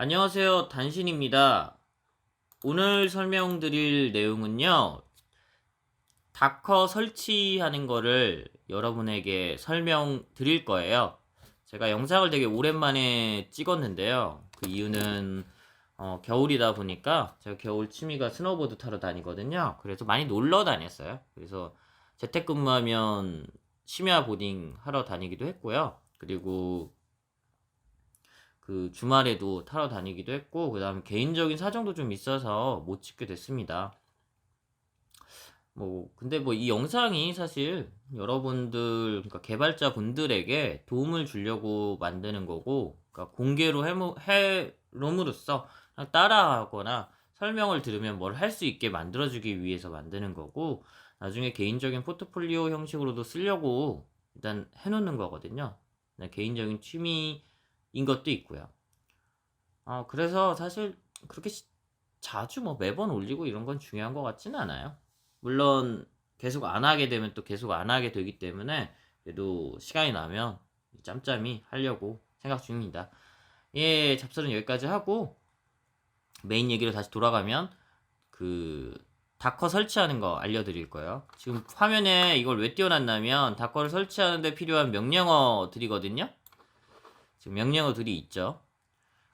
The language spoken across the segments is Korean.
안녕하세요. 단신입니다. 오늘 설명드릴 내용은요. 다커 설치하는 거를 여러분에게 설명드릴 거예요. 제가 영상을 되게 오랜만에 찍었는데요. 그 이유는 어, 겨울이다 보니까 제가 겨울 취미가 스노보드 타러 다니거든요. 그래서 많이 놀러 다녔어요. 그래서 재택근무하면 심야 보딩 하러 다니기도 했고요. 그리고 그 주말에도 타러 다니기도 했고 그 다음에 개인적인 사정도 좀 있어서 못 찍게 됐습니다. 뭐 근데 뭐 이 영상이 사실 여러분들 그러니까 개발자 분들에게 도움을 주려고 만드는 거고 그러니까 공개로 해모, 해롬으로써 따라하거나 설명을 들으면 뭘 할 수 있게 만들어주기 위해서 만드는 거고 나중에 개인적인 포트폴리오 형식으로도 쓰려고 일단 해놓는 거거든요. 개인적인 취미 인 것도 있고요. 어, 그래서 사실 그렇게 시- 자주 뭐 매번 올리고 이런 건 중요한 것 같지는 않아요. 물론 계속 안 하게 되면 또 계속 안 하게 되기 때문에 그래도 시간이 나면 짬짬이 하려고 생각 중입니다. 예, 잡설은 여기까지 하고 메인 얘기로 다시 돌아가면 그 다커 설치하는 거 알려드릴 거예요. 지금 화면에 이걸 왜 띄워놨냐면 다커를 설치하는데 필요한 명령어들이거든요. 지금 명령어들이 있죠.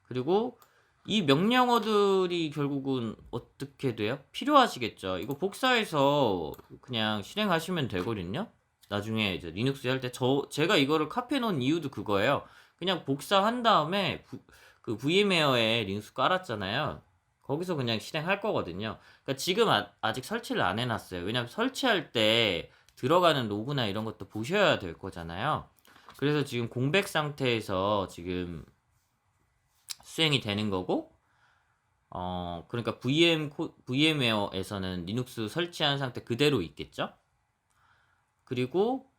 그리고 이 명령어들이 결국은 어떻게 돼요? 필요하시겠죠. 이거 복사해서 그냥 실행하시면 되거든요. 나중에 이제 리눅스 할 때 저 제가 이거를 카피해 놓은 이유도 그거예요. 그냥 복사한 다음에 부- 그 VMware에 리눅스 깔았잖아요. 거기서 그냥 실행할 거거든요. 그러니까 지금 아, 아직 설치를 안 해놨어요. 왜냐면 설치할 때 들어가는 로그나 이런 것도 보셔야 될 거잖아요. 그래서 지금 공백 상태에서 지금 수행이 되는 거고, 어, 그러니까 VM, 코- VMware에서는 리눅스 설치한 상태 그대로 있겠죠? 그리고,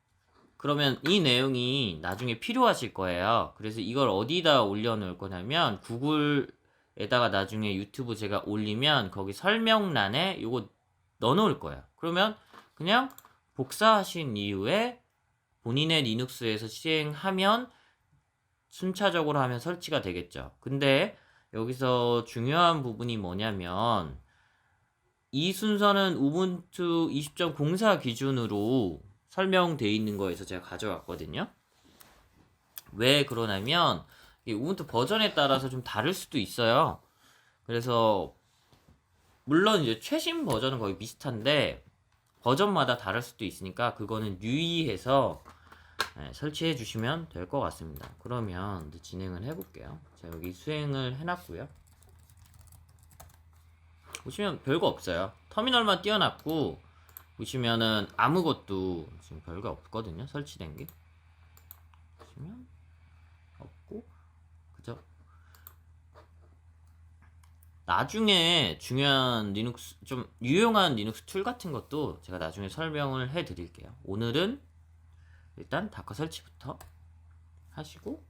그러면 이 내용이 나중에 필요하실 거예요. 그래서 이걸 어디다 올려놓을 거냐면, 구글에다가 나중에 유튜브 제가 올리면, 거기 설명란에 이거 넣어놓을 거예요. 그러면 그냥 복사하신 이후에 본인의 리눅스에서 시행하면 순차적으로 하면 설치가 되겠죠. 근데 여기서 중요한 부분이 뭐냐면 이 순서는 우분투 20.04 기준으로 설명되어 있는 거에서 제가 가져왔거든요. 왜 그러냐면 이 우분투 버전에 따라서 좀 다를 수도 있어요. 그래서 물론 이제 최신 버전은 거의 비슷한데 버전마다 다를 수도 있으니까 그거는 유의해서 네, 설치해 주시면 될 것 같습니다. 그러면 진행을 해 볼게요. 자, 여기 수행을 해놨고요. 보시면 별거 없어요. 터미널만 띄워놨고, 보시면은 아무것도 지금 별거 없거든요. 설치된 게. 보시면 없고, 그죠? 나중에 중요한 리눅스, 좀 유용한 리눅스 툴 같은 것도 제가 나중에 설명을 해 드릴게요. 오늘은 일단 다커 설치부터 하시고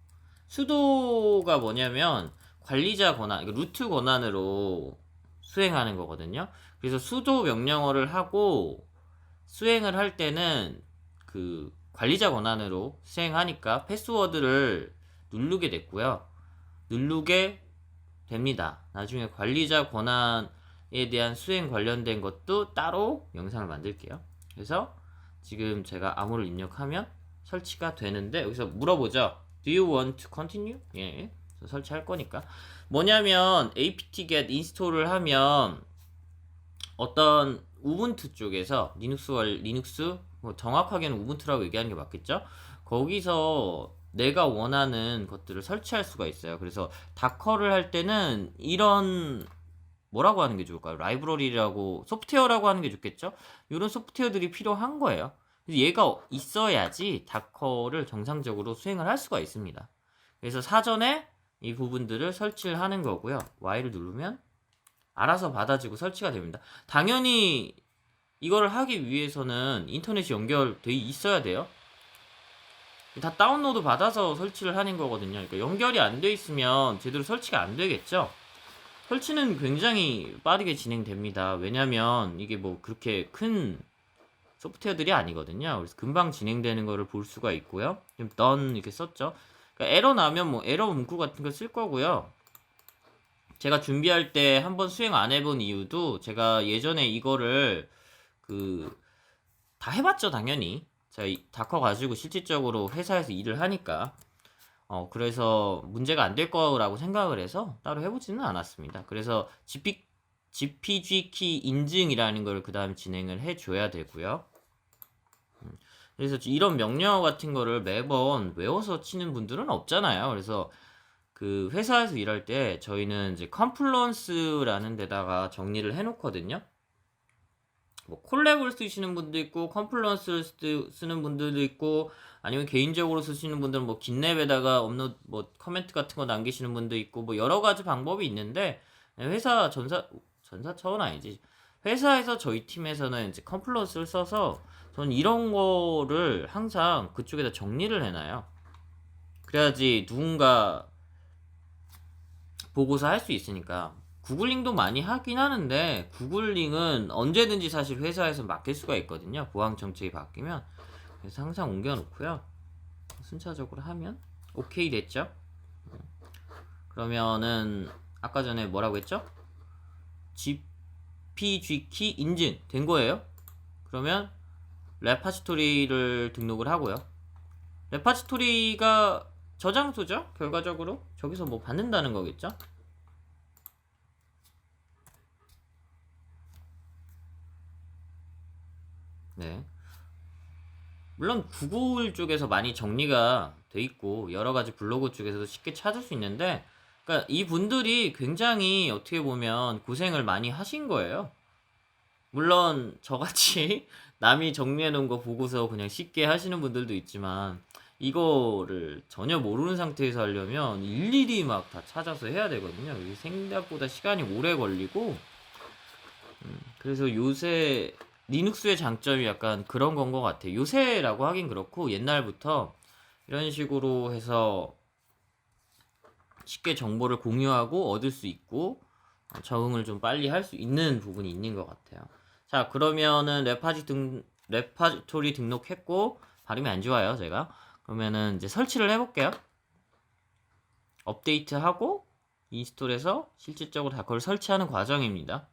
수도가 뭐냐면 관리자 권한, 루트 권한으로 수행하는 거거든요. 그래서 수도 명령어를 하고 수행을 할 때는 그 관리자 권한으로 수행하니까 패스워드를 누르게 됐고요. 누르게 됩니다. 나중에 관리자 권한에 대한 수행 관련된 것도 따로 영상을 만들게요. 그래서 지금 제가 암호를 입력하면 설치가 되는데 여기서 물어보죠. Do you want to continue? 예. 설치할 거니까. 뭐냐면 apt-get 인스톨을 하면 어떤 우분투 쪽에서 리눅스 월 리눅스 뭐 정확하게는 우분투라고 얘기하는 게 맞겠죠? 거기서 내가 원하는 것들을 설치할 수가 있어요. 그래서 다커를 할 때는 이런 뭐라고 하는 게 좋을까요? 라이브러리라고 소프트웨어라고 하는 게 좋겠죠? 이런 소프트웨어들이 필요한 거예요. 얘가 있어야지 다커를 정상적으로 수행을 할 수가 있습니다. 그래서 사전에 이 부분들을 설치를 하는 거고요. Y를 누르면 알아서 받아지고 설치가 됩니다. 당연히 이거를 하기 위해서는 인터넷이 연결돼 있어야 돼요. 다 다운로드 받아서 설치를 하는 거거든요. 그러니까 연결이 안 돼 있으면 제대로 설치가 안 되겠죠. 설치는 굉장히 빠르게 진행됩니다. 왜냐면 이게 뭐 그렇게 큰 소프트웨어들이 아니거든요. 그래서 금방 진행되는 거를 볼 수가 있고요. 지금 done 이렇게 썼죠. 그러니까 에러 나면 뭐 에러 문구 같은 거 쓸 거고요. 제가 준비할 때 한번 수행 안 해본 이유도 제가 예전에 이거를 그 다 해봤죠 당연히 제가 이 다커 가지고 실질적으로 회사에서 일을 하니까 어 그래서 문제가 안 될 거라고 생각을 해서 따로 해보지는 않았습니다. 그래서 GP, GPG 키 인증이라는 걸 그 다음에 진행을 해줘야 되고요. 음, 그래서 이런 명령어 같은 거를 매번 외워서 치는 분들은 없잖아요. 그래서 그 회사에서 일할 때 저희는 이제 컴플런스라는 데다가 정리를 해놓거든요. 뭐 콜랩을 쓰시는 분도 있고 컴플런스를 쓰- 쓰는 분들도 있고 아니면 개인적으로 쓰시는 분들은 뭐 긴랩에다가 업로드 뭐 커멘트 같은 거 남기시는 분도 있고 뭐 여러 가지 방법이 있는데 회사 전사 전사 차원 아니지 회사에서 저희 팀에서는 이제 컴플런스를 써서 저는 이런 거를 항상 그쪽에다 정리를 해놔요. 그래야지 누군가 보고서 할 수 있으니까. 구글링도 많이 하긴 하는데 구글링은 언제든지 사실 회사에서 맡길 수가 있거든요. 보안 정책이 바뀌면. 그래서 항상 옮겨 놓고요. 순차적으로 하면 오케이 됐죠? 그러면은 아까 전에 뭐라고 했죠? GPG 키 인증 된 거예요? 그러면 레파지토리를 등록을 하고요 레파지토리가 저장소죠 결과적으로 저기서 뭐 받는다는 거겠죠 네. 물론 구글 쪽에서 많이 정리가 돼 있고 여러 가지 블로그 쪽에서도 쉽게 찾을 수 있는데 그러니까 이 분들이 굉장히 어떻게 보면 고생을 많이 하신 거예요. 물론 저같이 남이 정리해 놓은 거 보고서 그냥 쉽게 하시는 분들도 있지만 이거를 전혀 모르는 상태에서 하려면 일일이 막 다 찾아서 해야 되거든요. 이게 생각보다 시간이 오래 걸리고 음, 그래서 요새 리눅스의 장점이 약간 그런 건 것 같아요. 요새라고 하긴 그렇고 옛날부터 이런 식으로 해서 쉽게 정보를 공유하고 얻을 수 있고 어, 적응을 좀 빨리 할 수 있는 부분이 있는 것 같아요. 자 그러면은 레파지 등 레파토리 등록했고 발음이 안 좋아요 제가 그러면은 이제 설치를 해볼게요. 업데이트하고 인스톨해서 실질적으로 다 그걸 설치하는 과정입니다.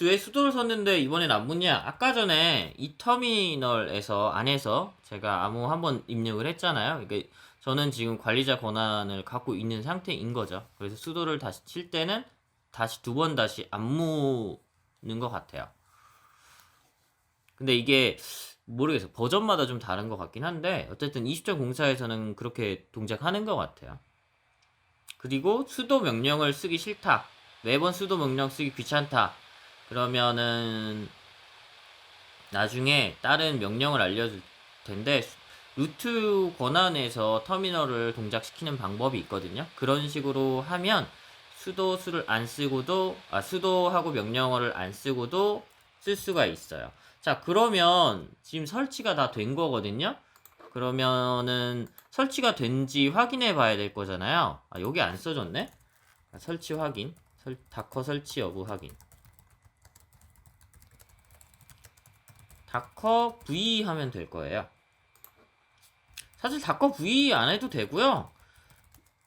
왜 수도를 썼는데 이번엔 안 붙냐? 아까 전에 이 터미널에서 안에서 제가 아무 한번 입력을 했잖아요. 그러니까 저는 지금 관리자 권한을 갖고 있는 상태인 거죠. 그래서 수도를 다시 칠 때는 다시 두 번 다시 안 무는 것 같아요. 근데 이게 모르겠어요. 버전마다 좀 다른 것 같긴 한데 어쨌든 20.04에서는 그렇게 동작하는 것 같아요. 그리고 수도 명령을 쓰기 싫다. 매번 수도 명령 쓰기 귀찮다. 그러면은 나중에 다른 명령을 알려줄 텐데 루트 권한에서 터미널을 동작시키는 방법이 있거든요. 그런 식으로 하면 수도 수를 안 쓰고도 아 수도하고 명령어를 안 쓰고도 쓸 수가 있어요. 자 그러면 지금 설치가 다 된 거거든요. 그러면은 설치가 된지 확인해 봐야 될 거잖아요. 아 여기 안 써졌네. 아, 설치 확인. 설, 다커 설치 여부 확인. 다커 V 하면 될 거예요. 사실 다커 V 안 해도 되고요.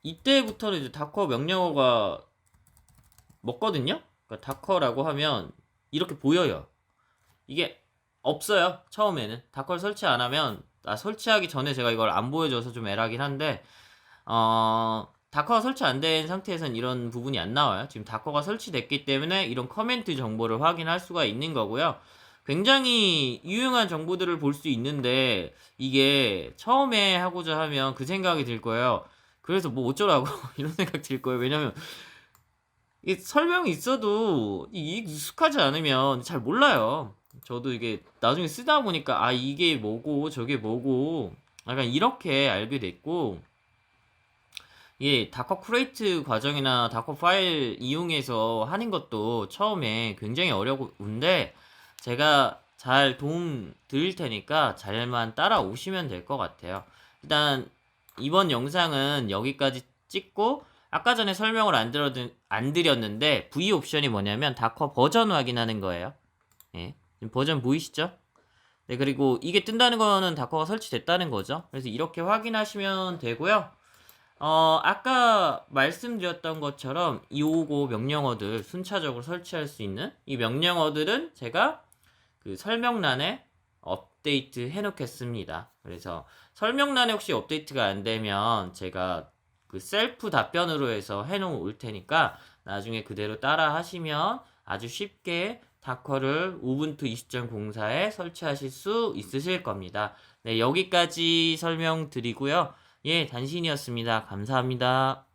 이때부터는 이제 다커 명령어가 먹거든요. 그러니까 다커라고 하면 이렇게 보여요. 이게 없어요. 처음에는 다커를 설치 안 하면 아, 설치하기 전에 제가 이걸 안 보여줘서 좀 애라긴 한데 어, 다커가 설치 안 된 상태에선 이런 부분이 안 나와요. 지금 다커가 설치됐기 때문에 이런 커멘트 정보를 확인할 수가 있는 거고요. 굉장히 유용한 정보들을 볼 수 있는데 이게 처음에 하고자 하면 그 생각이 들 거예요. 그래서 뭐 어쩌라고 이런 생각 들 거예요. 왜냐면 이 설명이 있어도 이 익숙하지 않으면 잘 몰라요. 저도 이게 나중에 쓰다 보니까 아 이게 뭐고 저게 뭐고 약간 이렇게 알게 됐고 이게 다커 쿠레이트 과정이나 다커 파일 이용해서 하는 것도 처음에 굉장히 어려운데 제가 잘 도움 드릴 테니까 잘만 따라오시면 될 것 같아요. 일단 이번 영상은 여기까지 찍고 아까 전에 설명을 안, 들어, 안 드렸는데 V 옵션이 뭐냐면 다커 버전 확인하는 거예요. 예. 버전 보이시죠? 네, 그리고 이게 뜬다는 거는 다커가 설치됐다는 거죠. 그래서 이렇게 확인하시면 되고요. 어, 아까 말씀드렸던 것처럼 이오고 명령어들 순차적으로 설치할 수 있는 이 명령어들은 제가 그 설명란에 업데이트 해 놓겠습니다. 그래서 설명란에 혹시 업데이트가 안 되면 제가 그 셀프 답변으로 해서 해 놓을 테니까 나중에 그대로 따라 하시면 아주 쉽게 다커를 우분투 20.04에 설치하실 수 있으실 겁니다. 네, 여기까지 설명드리고요. 예, 단신이었습니다. 감사합니다.